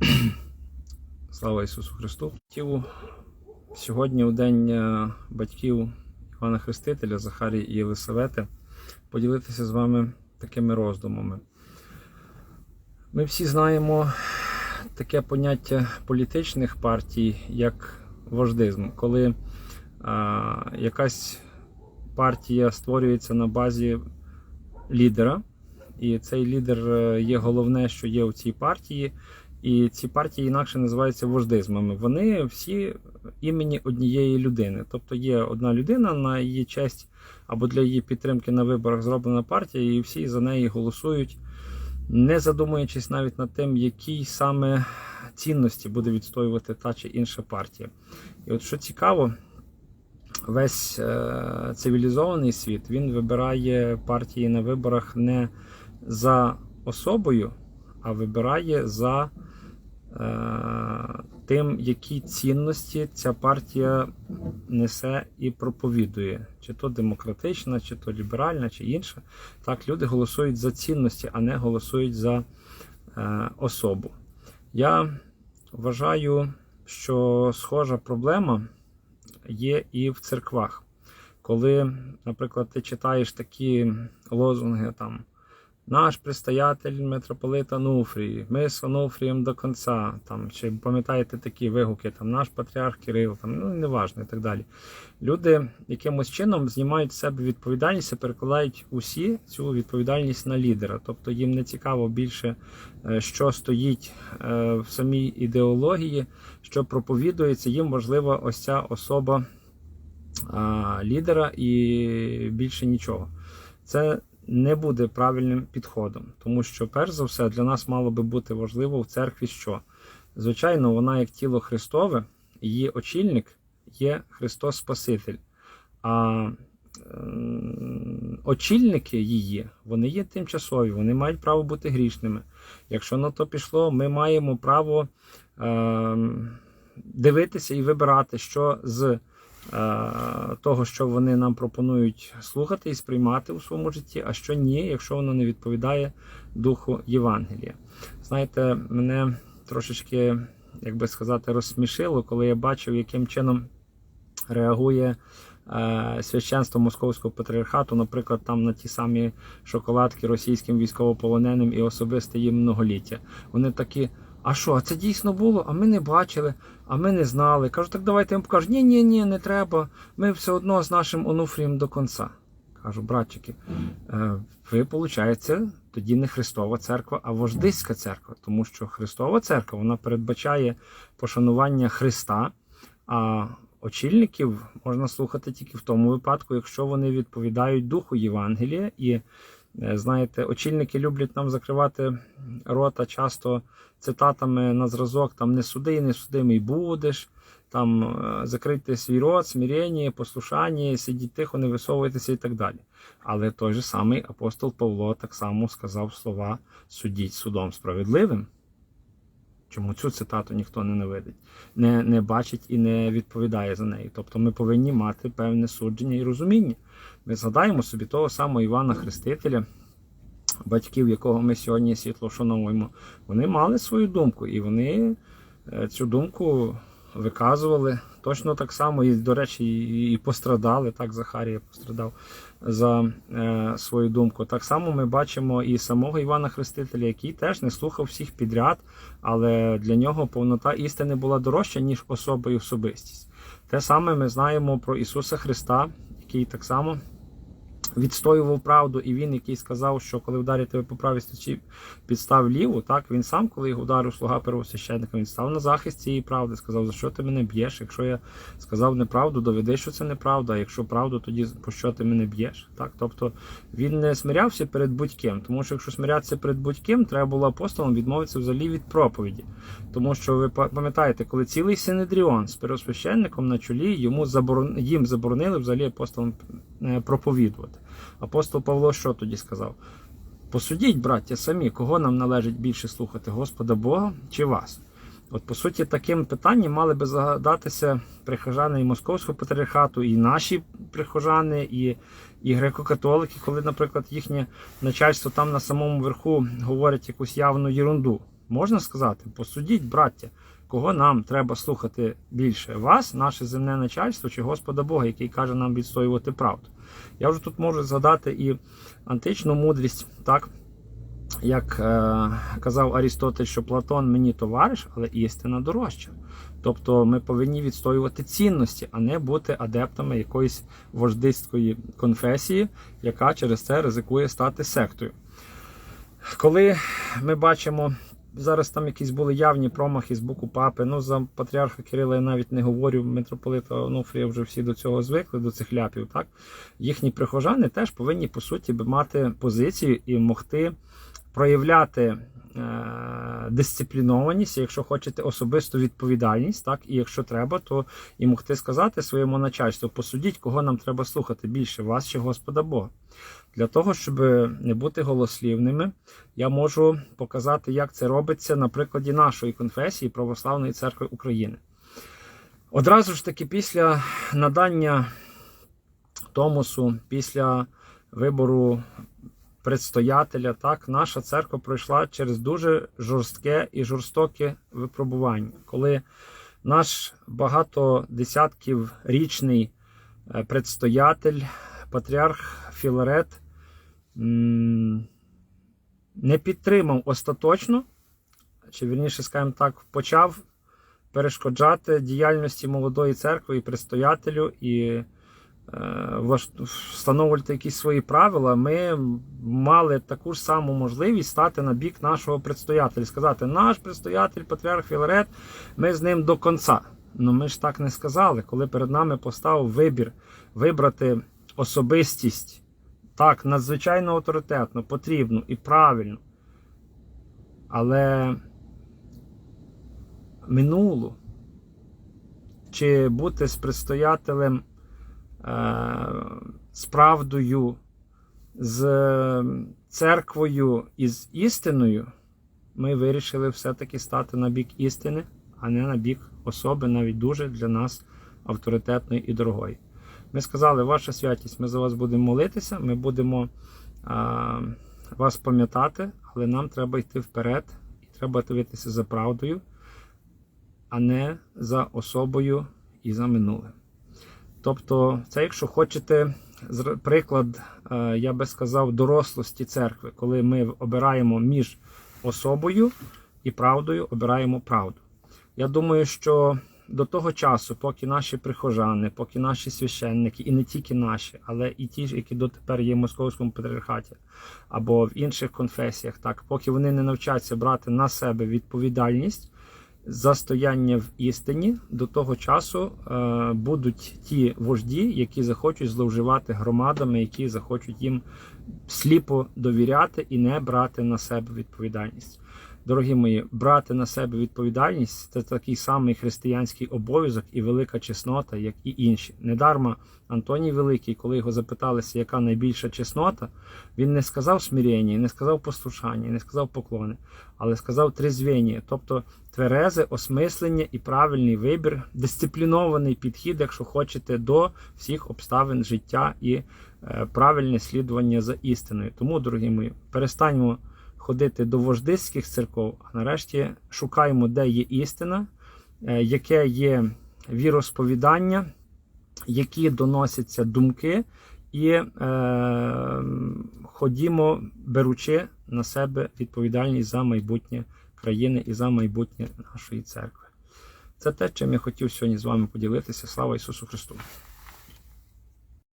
Слава Ісусу Христу! Сьогодні, у день е, батьків Івана Хрестителя, Захарії і Єлисавети, поділитися з вами такими роздумами. Ми всі знаємо таке поняття політичних партій, як вождизм, коли а, якась партія створюється на базі лідера, і цей лідер е, є головне, що є у цій партії. І ці партії інакше називаються вождизмами. Вони всі імені однієї людини. Тобто є одна людина на її честь або для її підтримки на виборах зроблена партія, і всі за неї голосують, не задумуючись навіть над тим, які саме цінності буде відстоювати та чи інша партія. І от що цікаво, весь е, цивілізований світ він вибирає партії на виборах не за особою, а вибирає за тим, які цінності ця партія несе і проповідує, чи то демократична, чи то ліберальна, чи інша. Так, люди голосують за цінності, а не голосують за е, особу. Я вважаю, що схожа проблема є і в церквах. Коли, наприклад, ти читаєш такі лозунги там. Наш предстоятель митрополит Ануфрій, ми з Ануфрієм до кінця. Там, чи пам'ятаєте такі вигуки, там наш патріарх Кирил, там, ну неважно і так далі. Люди якимось чином знімають з себе відповідальність і перекладають усі цю відповідальність на лідера. Тобто їм не цікаво більше, е, що стоїть е, в самій ідеології, що проповідується. Їм важлива ось ця особа лідера і більше нічого. Це не буде правильним підходом, тому що, перш за все, для нас мало би бути важливо в церкві що? Звичайно, вона як тіло Христове, її очільник є Христос Спаситель. А очільники її, вони є тимчасові, вони мають право бути грішними. Якщо на то пішло, ми маємо право ем, дивитися і вибирати, що з е, того, що вони нам пропонують слухати і сприймати у своєму житті, а що ні, якщо воно не відповідає духу Євангелія. Знаєте, мене трошечки, як би сказати, розсмішило, коли я бачив, яким чином реагує е, священство Московського патріархату, наприклад, там на ті самі шоколадки російським військовополоненим і особисте їм многоліття. Вони такі. А що, це дійсно було? А ми не бачили, а ми не знали. Кажу, так давайте я вам покажу. Ні, ні, ні, не треба. Ми все одно з нашим онуфрієм до кінця. Кажу, братчики, е, ви, виходить, тоді не Христова церква, а вождиська церква. Тому що Христова церква вона передбачає пошанування Христа, а очільників можна слухати тільки в тому випадку, якщо вони відповідають духу Євангелія. І знаєте, очільники люблять нам закривати рота часто цитатами на зразок там не суди, не судимий будеш. Там е, закрити свій рот, смирення, послушання, сидіть тихо, не висовуйтеся і так далі. Але той же самий апостол Павло так само сказав слова судіть судом справедливим. Чому цю цитату ніхто не не, не бачить і не відповідає за неї. Тобто ми повинні мати певне судження і розуміння. Ми згадаємо собі того самого Івана Хрестителя, батьків, якого ми сьогодні світло вшановуємо. Вони мали свою думку, і вони е, цю думку виказували точно так само, і, до речі, і, пострадали. Так, Захарія пострадав за е, свою думку. Так само ми бачимо і самого Івана Хрестителя, який теж не слухав всіх підряд, але для нього повнота істини була дорожча, ніж особа і особистість. Те саме ми знаємо про Ісуса Христа, який так само. Відстоював правду, і він, який сказав, що коли вдарять тебе по правій стачі, підстав ліву, так він сам, коли його ударив слуга первосвященника, він став на захист цієї правди, сказав, за що ти мене б'єш? Якщо я сказав неправду, доведи, що це неправда. А якщо правду, тоді по що ти мене б'єш? Так, тобто він не смирявся перед будь-ким, тому що якщо смирятися перед будь-ким, треба було апостолам відмовитися взагалі від проповіді. Тому що ви пам'ятаєте, коли цілий Синедріон з первосвященником на чолі йому заборон... їм заборонили взагалі апостолам е, проповідувати. Апостол Павло що тоді сказав? Посудіть, браття, самі, кого нам належить більше слухати, Господа Бога чи вас? От, по суті, таким питанням мали би загадатися прихожани і Московського патріархату, і наші прихожани, і і греко-католики, коли, наприклад, їхнє начальство там на самому верху говорить якусь явну єрунду. можна сказати, посудіть, браття, кого нам треба слухати більше? Вас, наше земне начальство чи Господа Бога, який каже нам відстоювати правду. Я вже тут можу згадати і античну мудрість, так? Як е, казав Арістотель, що Платон мені товариш, але істина дорожча. Тобто ми повинні відстоювати цінності, а не бути адептами якоїсь вождистської конфесії, яка через це ризикує стати сектою. Коли ми бачимо, зараз там якісь були явні промахи з боку папи, ну за патріарха Кирила я навіть не говорю, митрополита Онуфрія вже всі до цього звикли, до цих ляпів. так Їхні прихожани теж повинні, по суті, мати позицію і могти проявляти дисциплінованість, якщо хочете особисту відповідальність, так і якщо треба, то і могти сказати своєму начальству, посудіть, кого нам треба слухати більше, вас чи Господа Бога. Для того, щоб не бути голослівними, я можу показати, як це робиться на прикладі нашої конфесії Православної церкви України. Одразу ж таки, після надання Томосу, після вибору предстоятеля, так, наша церква пройшла через дуже жорстке і жорстоке випробування, коли наш багато десятків річний е, предстоятель, патріарх Філарет, не підтримав остаточно, чи вірніше, скажімо так, почав перешкоджати діяльності молодої церкви і предстоятелю і встановлювати якісь свої правила, ми мали таку ж саму можливість стати на бік нашого предстоятеля. Сказати, наш предстоятель, патріарх Філарет, ми з ним до кінця. Ну ми ж так не сказали, коли перед нами поставив вибір вибрати особистість так, надзвичайно авторитетно, потрібну і правильну. Але минулу, чи бути з предстоятелем е, з правдою, з церквою і з істиною, ми вирішили все-таки стати на бік істини, а не на бік особи, навіть дуже для нас авторитетної і дорогої. Ми сказали, ваша святість, ми за вас будемо молитися, ми будемо а, вас пам'ятати, але нам треба йти вперед і треба дивитися за правдою, а не за особою і за минулим. Тобто, це, якщо хочете, приклад, е, я би сказав, дорослості церкви, коли ми обираємо між особою і правдою, обираємо правду. Я думаю, що до того часу, поки наші прихожани, поки наші священники, і не тільки наші, але і ті, які дотепер є в московському патріархаті або в інших конфесіях, так, поки вони не навчаться брати на себе відповідальність за стояння в істині, до того часу е, будуть ті вожді, які захочуть зловживати громадами, які захочуть їм сліпо довіряти і не брати на себе відповідальність. Дорогі мої, брати на себе відповідальність це такий самий християнський обов'язок і велика чеснота, як і інші. Недарма Антоній Великий, коли його запиталися, яка найбільша чеснота, він не сказав смирення, не сказав послушання, не сказав поклони, але сказав трезвєння, тобто тверезе осмислення і правильний вибір, дисциплінований підхід, якщо хочете, до всіх обставин життя і е, правильне слідування за істиною. Тому, дорогі мої, перестаньмо ходити до вождистських церков, а нарешті шукаємо, де є істина, е, яке є віросповідання, які доносяться думки, і е, ходімо, беручи на себе відповідальність за майбутнє країни і за майбутнє нашої церкви. Це те, чим я хотів сьогодні з вами поділитися. Слава Ісусу Христу!